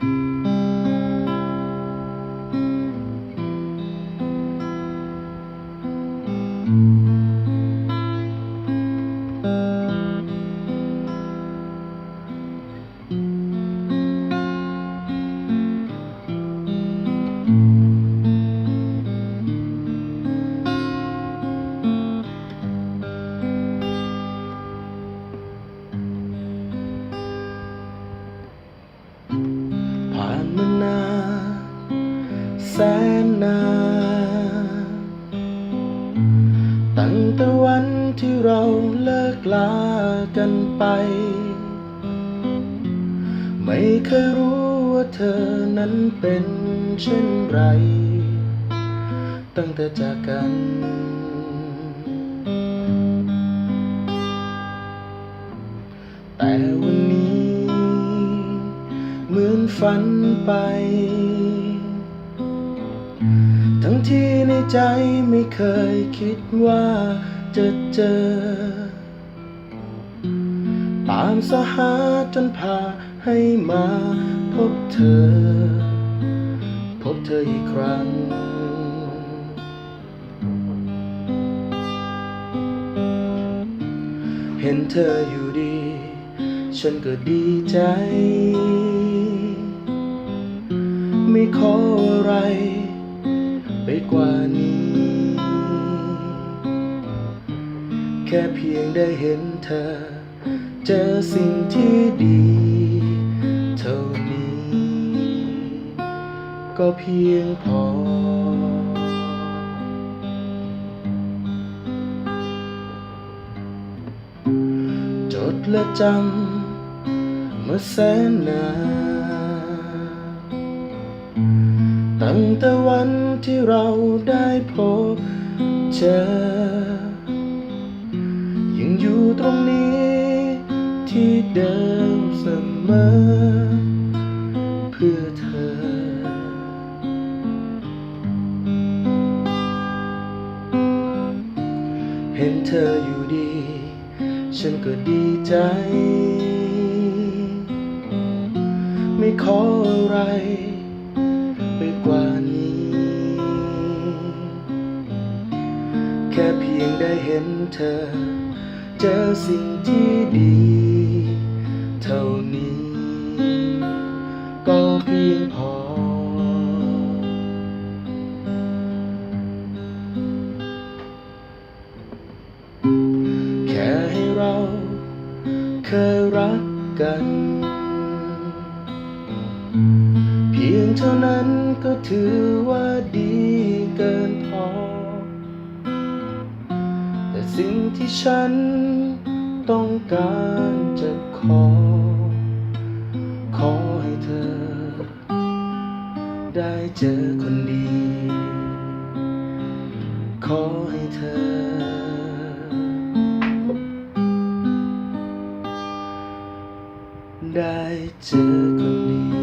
ผ่า มานานแสนนานตั้งแต่วันที่เราเลิกลากันไป ไม่เคยรู้ว่าเธอนั้นเป็นเช่นไร ตั้งแต่จากกันแต่วันนี้เหมือน ฝันไป ทั้งที่ในใจไม่เคยคิดว่าจะเจอ ตามสหาจนพาให้มาพบเธอ พบเธออีกครั้งเห็นเธออยู่ดี ฉันก็ดีใจ ไม่ขออะไร ไปกว่านี้ แค่เพียงได้เห็นเธอ เจอสิ่งที่ดี เท่านี้ ก็เพียงพอ จดและจำเมื่อแสนนาน ตั้งแต่วันที่เราได้พบเจอ ยังอยู่ตรงนี้ที่เดิมเสมอ เพื่อเธอ เห็นเธออยู่ดี ฉันก็ดีใจ ไม่ขออะไร พียงได้เห็นเธอ เจอสิ่งที่ดี เท่านี้ ก็เพียงพอ แค่ให้เราเคยรักกัน เพียงเท่านั้นก็ถือว่าดีเกิน สิ่งที่ฉันต้องการจะขอ ขอให้เธอ ได้เจอคนดี ขอให้เธอ ได้เจอคนดี